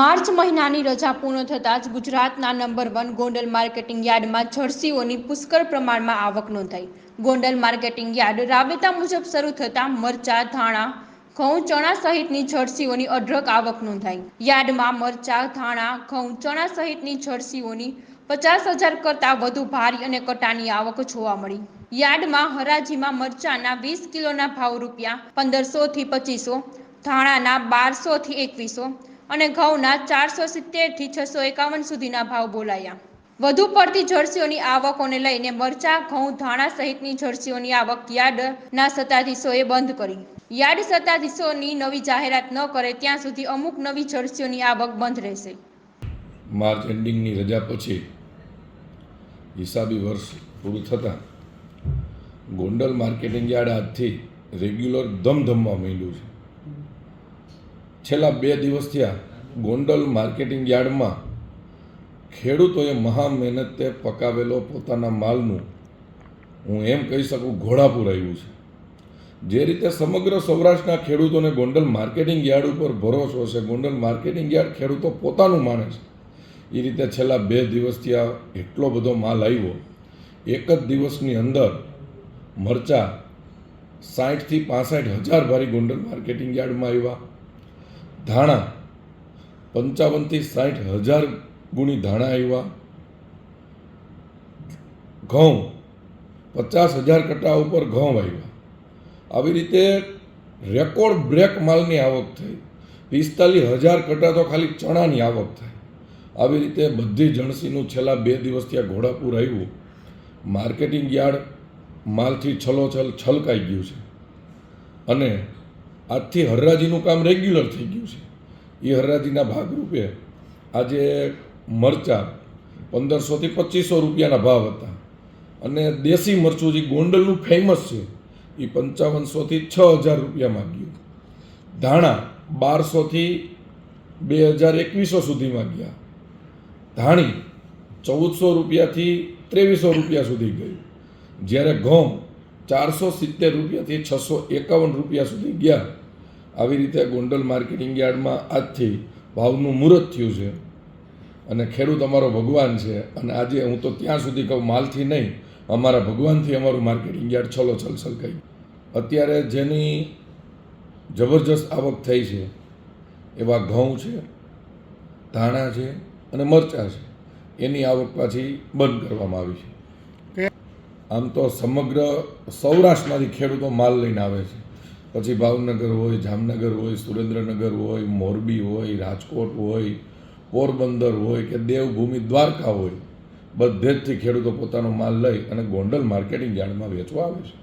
March મહિનાની રજા પૂર્ણ થતાં જ ગુજરાતના નંબર વન ગોંડલ માર્કેટિંગ યાર્ડમાં જર્સીઓની પુષ્કળ પ્રમાણમાં આવક નોંધાઈ. ગોંડલ માર્કેટિંગ યાર્ડ રાબેતા મુજબ શરૂ થતાં મરચા, ધાણા, ઘઉં, ચણા સહિતની જર્સીઓની અઢળક આવક નોંધાઈ. યાર્ડમાં મરચા, ધાણા, ઘઉં, ચણા સહિતની જર્સીઓની પચાસ હજાર કરતાં વધુ ભારી અને કટાની આવક જોવા મળી. યાર્ડમાં હરાજીમાં મરચાના વીસ કિલોના ભાવ રૂપિયા પંદરસોથી પચીસો, ધાણાના બારસોથી એકવીસો અને ઘઉંના ચારસો સિત્તેરથી છસો એકાવન સુધીના ભાવ બોલાયા. વધુ પડતી જર્સીઓની આવકોને લઈને મરચા, ઘઉં, ધાણા સહિતની જર્સીઓની આવક યાર્ડના સત્તાધીશોએ બંધ કરી. યાર્ડ સત્તાધીશોની નવી જાહેરાત ન કરે ત્યાં સુધી અમુક નવી જર્સીઓની આવક બંધ રહેશે. માર્ચ એન્ડિંગની રજા પછી હિસાબી વર્ષ પૂરું થતાં ગોંડલ માર્કેટિંગ યાર્ડ આજથી રેગ્યુલર ધમધમવા માંડ્યું છે. છેલ્લા બે દિવસ થયા ગોંડલ માર્કેટિંગ યાર્ડમાં ખેડૂતોએ મહા મહેનતે પકાવેલો પોતાના માલનું, હું એમ કહી શકું, ઘોડાપુર આવ્યું છે. જે રીતે સમગ્ર સૌરાષ્ટ્રના ખેડૂતોને ગોંડલ માર્કેટિંગ યાર્ડ ઉપર ભરોસો છે, ગોંડલ માર્કેટિંગ યાર્ડ ખેડૂતો પોતાનું માને છે. એ રીતે છેલ્લા બે દિવસથી આ એટલો બધો માલ આવ્યો. એક જ દિવસની અંદર મરચા સાઠથી પાસઠ હજાર ભારી ગોંડલ માર્કેટિંગ યાર્ડમાં આવ્યા. ધાણા પંચાવનથી સાઠ હજાર ગુણી ધાણા આવ્યા. ઘઉં પચાસ હજાર કટ્ટા ઉપર ઘઉં આવ્યા. આવી રીતે રેકોર્ડ બ્રેક માલની આવક થઈ. પિસ્તાલીસ હજાર કટ્ટા તો ખાલી ચણાની આવક થઈ. આવી રીતે બધી જણસીનું છેલ્લા બે દિવસથી આ ઘોડાપુર આવ્યું. માર્કેટિંગ યાર્ડ માલથી છલોછલ છલકાઈ ગયું છે. અને આજથી હરરાજીનું કામ રેગ્યુલર થઈ ગયું છે. એ હરરાજીના ભાગરૂપે આજે મરચાં પંદરસોથી પચીસો રૂપિયાના ભાવ હતા. અને દેશી મરચું જે ગોંડલનું ફેમસ છે એ પંચાવનસોથી છ હજાર રૂપિયા માગ્યું. ધાણા બારસોથી બે હજાર એકવીસો સુધી માગ્યા. ધાણી ચૌદસો રૂપિયાથી ત્રેવીસો રૂપિયા સુધી ગયું. જ્યારે ઘઉં ચારસો સિત્તેર રૂપિયાથી છસો એકાવન રૂપિયા સુધી ગયા. આવી રીતે ગોંડલ માર્કેટિંગ યાર્ડમાં આજથી ભાવનું મુહૂર્ત થયું છે. અને ખેડૂત અમારો ભગવાન છે. અને આજે હું તો ત્યાં સુધી કહું માલથી નહીં અમારા ભગવાનથી અમારું માર્કેટિંગ યાર્ડ છલો છલ છલકાઈ અત્યારે જેની જબરજસ્ત આવક થઈ છે એવા ઘઉં છે ધાણા છે અને મરચાં છે એની આવક પાછી બંધ કરવામાં આવી છે. આમ તો સમગ્ર સૌરાષ્ટ્રમાંથી ખેડૂતો માલ લઈને આવે છે. પછી ભાવનગર હોય, જામનગર હોય, સુરેન્દ્રનગર હોય, મોરબી હોય, રાજકોટ હોય, પોરબંદર હોય કે દેવભૂમિ દ્વારકા હોય બધે જથી ખેડૂતો પોતાનો માલ લઈ અને ગોંડલ માર્કેટિંગ યાર્ડમાં વેચવા આવે છે.